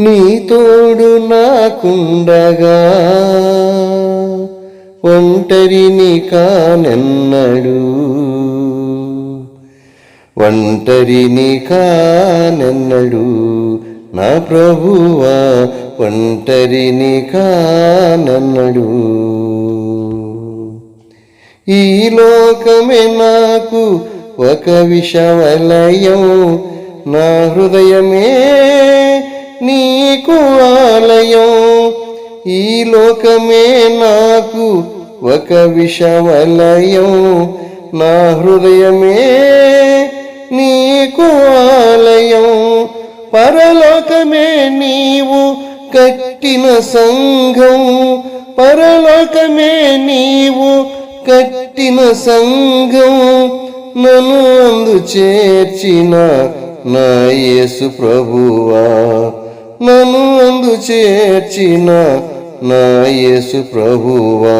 నీ తోడు నాకుండగా. ఒంటరిని కానెన్నడు. ఒంటరిని కానెన్నడు. నా ప్రభువా ఒంటరిని కానన్నడు. ఈ లోకమే నాకు ఒక విషవలయం నా హృదయమే నీ నీకు ఆలయం. ఈ లోకమే నాకు ఒక విషవలయం. నా హృదయమే నీకు ఆలయం. పరలోకమే నీవు కట్టిన సంఘం. పరలోకమే నీవు కట్టిన సంఘం. నన్ను అందు చేర్చిన నా యేసు ప్రభువా. నన్ను అందు చేర్చిన నా యేసు ప్రభువా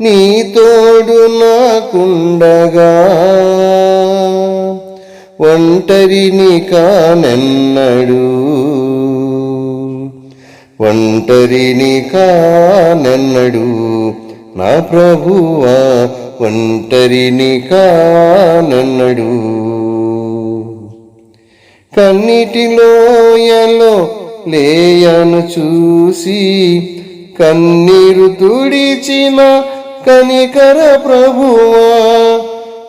నీ తోడు నాకుండగా. ఒంటరిని కానెన్నడు ఒంటరిని కానెన్నడు నా ప్రభువా ఒంటరిని కానెన్నడు. కన్నిటిలోయలో లేయను చూసి కన్నీరు తుడిచిన కనికర ప్రభువా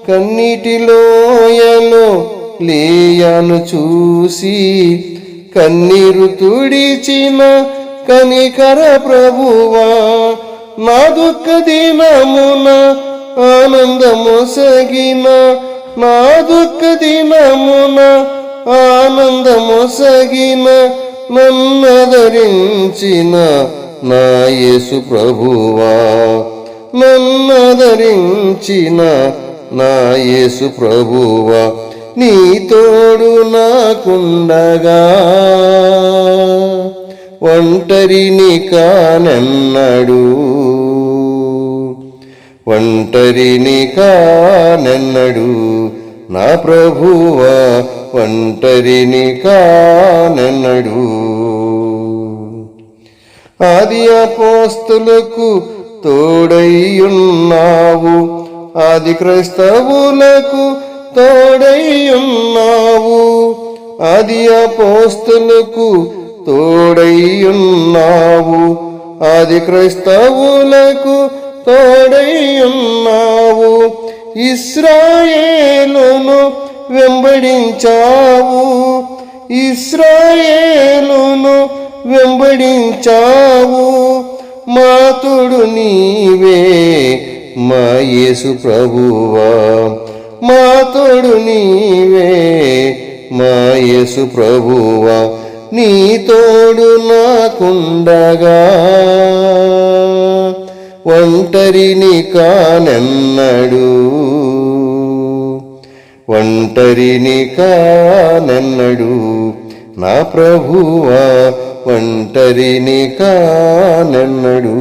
కన్నీటిలోయలో లేయను చూసి కన్నీరు తుడిచిన కనికర ప్రభువా నా దుఃఖ దినమున ఆనందము సగిన నా దుఃఖ దినమున ఆనందము సగిన నన్నదరించిన నా యేసు ప్రభువా. నన్నదరించిన నా యేసు ప్రభువా. నీ తోడు నాకుండగా. ఒంటరిని కానెన్నడు. ఒంటరిని కానెన్నడు నా ప్రభువా. ఒంటరిని కానెన్నడు ఆది అపోస్తులకు తోడయ్యున్నావు. ఆది క్రైస్తవులకు తోడయ్యున్నావు. ఆది అపోస్తులకు తోడయ్యున్నావు. ఆది క్రైస్తవులకు తోడయ్యున్నావు. ఇస్రాయేలును వెంబడించావు. ఇస్రాయేలును వెంబడించావు. మాతుడు నీవే మా యేసు ప్రభువా. మాతోడు నీవే మా యేసు ప్రభువా. నీ తోడు నాకుండగా ఒంటరిని కానెన్నడు ఒంటరిని కానన్నడు నా ప్రభువా ఒంటరిని కానన్నడు